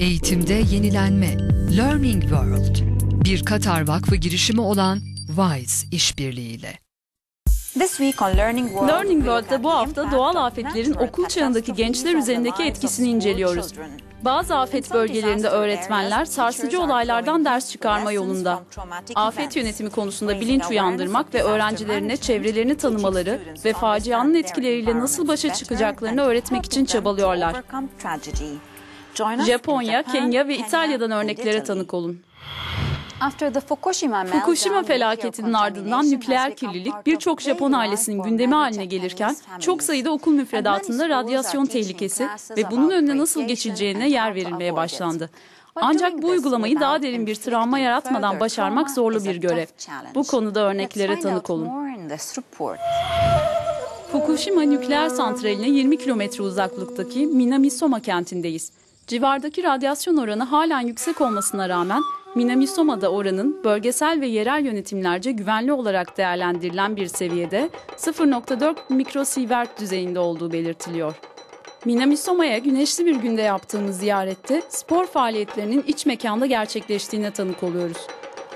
Eğitimde yenilenme. Learning World. Bir Katar Vakfı girişimi olan WISE işbirliğiyle. This week on Learning World, Learning World'da bu hafta doğal afetlerin okul çağındaki gençler üzerindeki etkisini inceliyoruz. Bazı afet bölgelerinde öğretmenler sarsıcı olaylardan ders çıkarma yolunda. Afet yönetimi konusunda bilinç uyandırmak ve öğrencilerine çevrelerini tanımaları ve facianın etkileriyle nasıl başa çıkacaklarını öğretmek için çabalıyorlar. Japonya, Kenya ve İtalya'dan örneklere tanık olun. Fukushima felaketinin ardından nükleer kirlilik birçok Japon ailesinin gündemi haline gelirken çok sayıda okul müfredatında radyasyon tehlikesi ve bunun önüne nasıl geçileceğine yer verilmeye başlandı. Ancak bu uygulamayı daha derin bir travma yaratmadan başarmak zorlu bir görev. Bu konuda örneklere tanık olun. Fukushima nükleer santraline 20 kilometre uzaklıktaki Minamisoma kentindeyiz. Civardaki radyasyon oranı halen yüksek olmasına rağmen Minamisoma'da oranın bölgesel ve yerel yönetimlerce güvenli olarak değerlendirilen bir seviyede 0.4 mikrosievert düzeyinde olduğu belirtiliyor. Minamisoma'ya güneşli bir günde yaptığımız ziyarette spor faaliyetlerinin iç mekanda gerçekleştiğine tanık oluyoruz.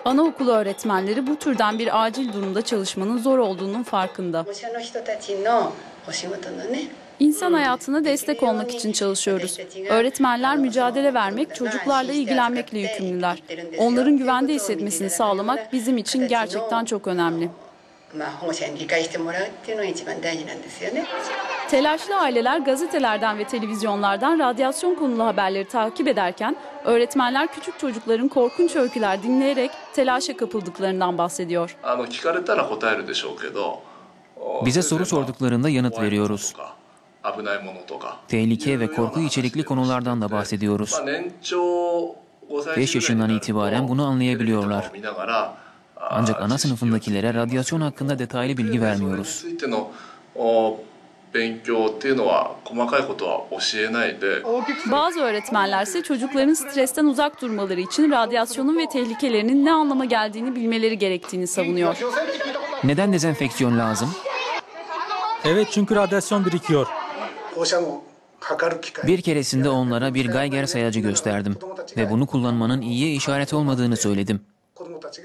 Anaokulu öğretmenleri bu türden bir acil durumda çalışmanın zor olduğunun farkında. İnsan hayatına destek olmak için çalışıyoruz. Öğretmenler mücadele vermek, çocuklarla ilgilenmekle yükümlüler. Onların güvende hissetmesini sağlamak bizim için gerçekten çok önemli. Telaşlı aileler gazetelerden ve televizyonlardan radyasyon konulu haberleri takip ederken öğretmenler küçük çocukların korkunç öyküler dinleyerek telaşa kapıldıklarından bahsediyor. Bize soru sorduklarında yanıt veriyoruz. Tehlike ve korku içerikli konulardan da bahsediyoruz. 5 yaşından itibaren bunu anlayabiliyorlar. Ancak ana sınıfındakilere radyasyon hakkında detaylı bilgi vermiyoruz. Bazı öğretmenler ise çocukların stresten uzak durmaları için radyasyonun ve tehlikelerinin ne anlama geldiğini bilmeleri gerektiğini savunuyor. Neden dezenfeksiyon lazım? Evet çünkü radyasyon birikiyor. Bir keresinde onlara bir Geiger sayacı gösterdim ve bunu kullanmanın iyiye işaret olmadığını söyledim.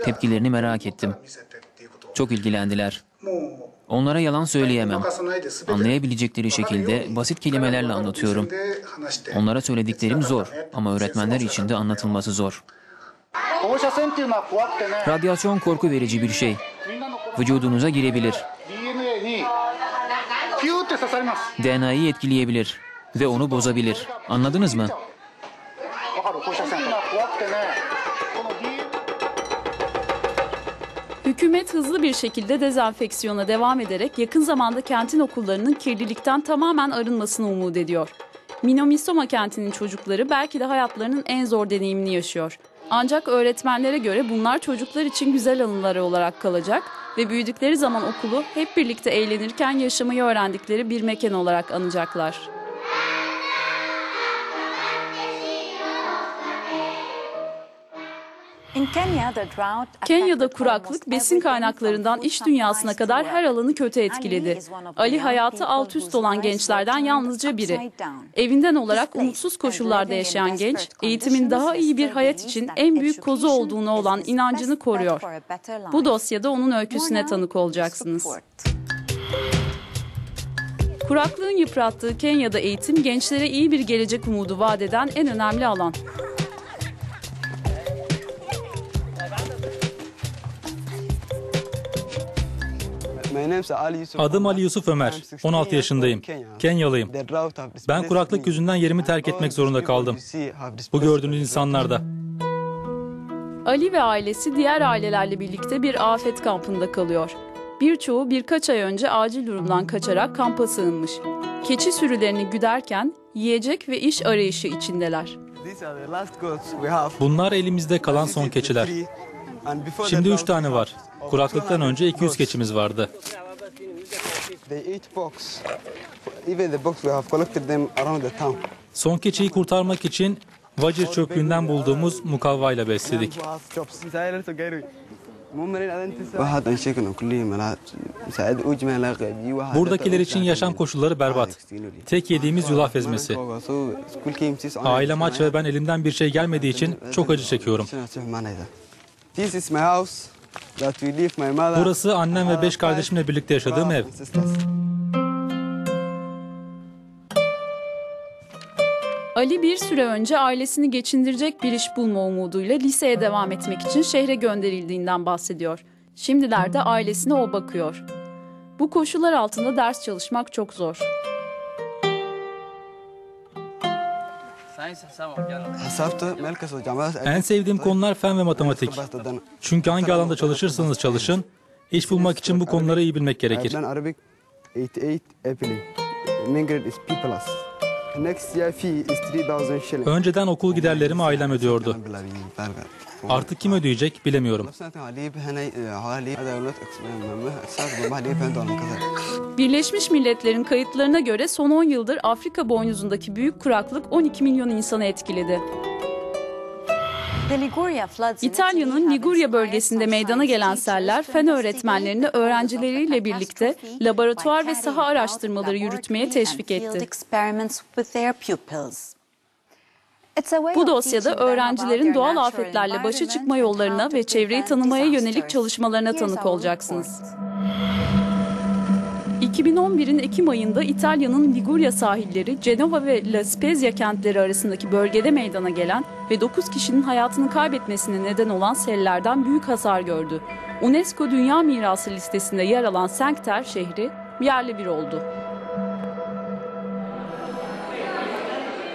Tepkilerini merak ettim. Çok ilgilendiler. Onlara yalan söyleyemem. Anlayabilecekleri şekilde basit kelimelerle anlatıyorum. Onlara söylediklerim zor ama öğretmenler için de anlatılması zor. Radyasyon korku verici bir şey. Vücudunuza girebilir. DNA'yı etkileyebilir ve onu bozabilir. Anladınız mı? Hükümet hızlı bir şekilde dezenfeksiyona devam ederek yakın zamanda kentin okullarının kirlilikten tamamen arınmasını umut ediyor. Minamisoma kentinin çocukları belki de hayatlarının en zor deneyimini yaşıyor. Ancak öğretmenlere göre bunlar çocuklar için güzel anıları olarak kalacak ve büyüdükleri zaman okulu hep birlikte eğlenirken yaşamayı öğrendikleri bir mekan olarak anacaklar. Kenya'da kuraklık besin kaynaklarından iş dünyasına kadar her alanı kötü etkiledi. Ali hayatı alt üst olan gençlerden yalnızca biri. Evinden olarak umutsuz koşullarda yaşayan genç, eğitimin daha iyi bir hayat için en büyük kozu olduğunu olan inancını koruyor. Bu dosyada onun öyküsüne tanık olacaksınız. Kuraklığın yıprattığı Kenya'da eğitim gençlere iyi bir gelecek umudu vaat eden en önemli alan. Adım Ali Yusuf Ömer. 16 yaşındayım. Kenyalıyım. Ben kuraklık yüzünden yerimi terk etmek zorunda kaldım. Bu gördüğünüz insanlar da. Ali ve ailesi diğer ailelerle birlikte bir afet kampında kalıyor. Birçoğu birkaç ay önce acil durumdan kaçarak kampa sığınmış. Keçi sürülerini güderken yiyecek ve iş arayışı içindeler. Bunlar elimizde kalan son keçiler. Şimdi üç tane var. Kuraklıktan önce 200 keçimiz vardı. Son keçiyi kurtarmak için Vacir çöplüğünden bulduğumuz mukavvayla besledik. Buradakiler için yaşam koşulları berbat. Tek yediğimiz yulaf ezmesi. Ailem aç ve ben elimden bir şey gelmediği için çok acı çekiyorum. Burası annem ve beş kardeşimle birlikte yaşadığım ev. Ali bir süre önce ailesini geçindirecek bir iş bulma umuduyla liseye devam etmek için şehre gönderildiğinden bahsediyor. Şimdilerde ailesine o bakıyor. Bu koşullar altında ders çalışmak çok zor. En sevdiğim konular fen ve matematik. Çünkü hangi alanda çalışırsanız çalışın, iş bulmak için bu konuları iyi bilmek gerekir. Önceden okul giderlerimi ailem ödüyordu. Artık kim ödeyecek bilemiyorum. Birleşmiş Milletler'in kayıtlarına göre son 10 yıldır Afrika boynuzundaki büyük kuraklık 12 milyon insanı etkiledi. İtalya'nın Liguria bölgesinde meydana gelen seller fen öğretmenlerini öğrencileriyle birlikte laboratuvar ve saha araştırmaları yürütmeye teşvik etti. Bu dosyada öğrencilerin doğal afetlerle başa çıkma yollarına ve çevreyi tanımaya yönelik çalışmalarına tanık olacaksınız. 2011'in Ekim ayında İtalya'nın Liguria sahilleri, Cenova ve La Spezia kentleri arasındaki bölgede meydana gelen ve 9 kişinin hayatını kaybetmesine neden olan sellerden büyük hasar gördü. UNESCO Dünya Mirası listesinde yer alan Sankter şehri yerle bir oldu.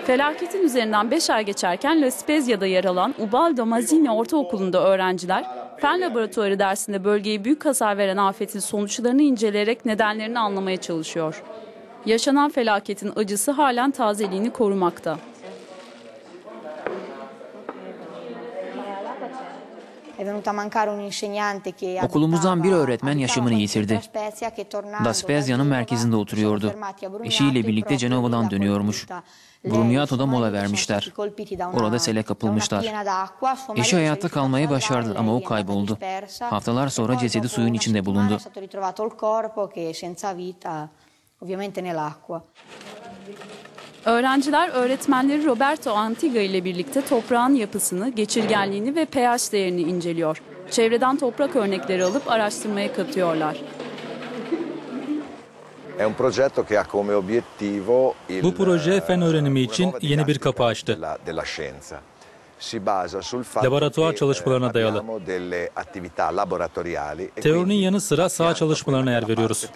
Felaketin üzerinden 5 ay geçerken La Spezia'da yer alan Ubaldo Mazzini Ortaokulu'nda öğrenciler fen laboratuvarı dersinde bölgeye büyük hasar veren afetin sonuçlarını inceleyerek nedenlerini anlamaya çalışıyor. Yaşanan felaketin acısı halen tazeliğini korumakta. Okulumuzdan bir öğretmen yaşamını yitirdi. La Spezia'nın merkezinde oturuyordu. Eşiyle birlikte Cenova'dan dönüyormuş. Brugnato'da mola vermişler. Orada sele kapılmışlar. Eşi hayatta kalmayı başardı ama o kayboldu. Haftalar sonra cesedi suyun içinde bulundu. Öğrenciler öğretmenleri Roberto Antiga ile birlikte toprağın yapısını, geçirgenliğini ve pH değerini inceliyor. Çevreden toprak örnekleri alıp araştırmaya katıyorlar. Bu proje fen öğrenimi için yeni bir kapı açtı. Laboratuvar çalışmalarına dayalı. Teorinin yanı sıra saha çalışmalarına yer veriyoruz.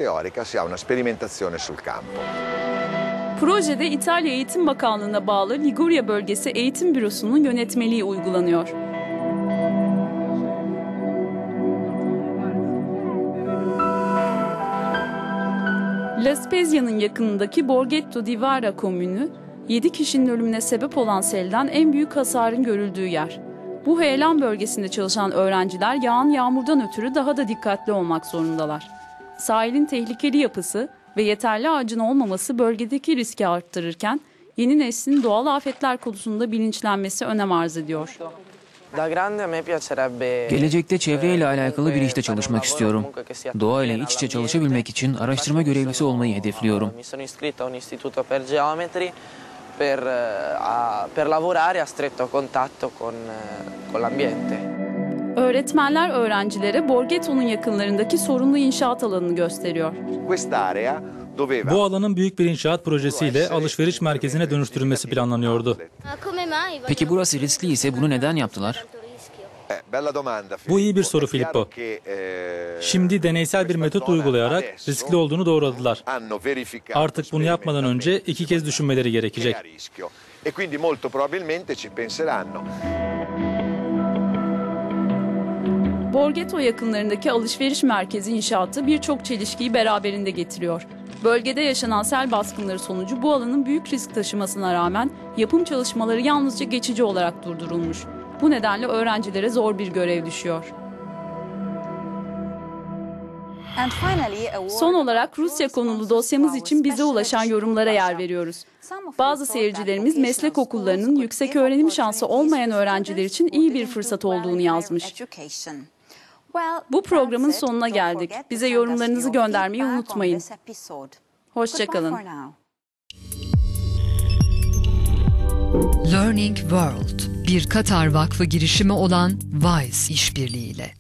Projede İtalya Eğitim Bakanlığı'na bağlı Liguria Bölgesi Eğitim Bürosu'nun yönetmeliği uygulanıyor. La Spezia'nın yakınındaki Borghetto di Vara komünü, 7 kişinin ölümüne sebep olan selden en büyük hasarın görüldüğü yer. Bu heyelan bölgesinde çalışan öğrenciler yağan yağmurdan ötürü daha da dikkatli olmak zorundalar. Sahilin tehlikeli yapısı ve yeterli ağacın olmaması bölgedeki riski arttırırken yeni neslin doğal afetler konusunda bilinçlenmesi önem arz ediyor. Gelecekte çevreyle alakalı bir işte çalışmak istiyorum. Doğayla iç içe çalışabilmek için araştırma görevlisi olmayı hedefliyorum. per, per lavorare a stretto contatto con, con l'ambiente. Öğretmenler öğrencilere Borghetto'nun yakınlarındaki sorunlu inşaat alanını gösteriyor. Bu alanın büyük bir inşaat projesiyle alışveriş merkezine dönüştürülmesi planlanıyordu. Peki burası riskli ise bunu neden yaptılar? Bu iyi bir soru Filippo. Şimdi deneysel bir metot uygulayarak riskli olduğunu doğruladılar. Artık bunu yapmadan önce iki kez düşünmeleri gerekecek. Borghetto yakınlarındaki alışveriş merkezi inşaatı birçok çelişkiyi beraberinde getiriyor. Bölgede yaşanan sel baskınları sonucu bu alanın büyük risk taşımasına rağmen yapım çalışmaları yalnızca geçici olarak durdurulmuş. Bu nedenle öğrencilere zor bir görev düşüyor. Son olarak Rusya konulu dosyamız için bize ulaşan yorumlara yer veriyoruz. Bazı seyircilerimiz meslek okullarının yüksek öğrenim şansı olmayan öğrenciler için iyi bir fırsat olduğunu yazmış. Bu programın sonuna geldik. Bize yorumlarınızı göndermeyi unutmayın. Hoşçakalın. Learning World, bir Katar Vakfı girişimi olan WISE işbirliğiyle.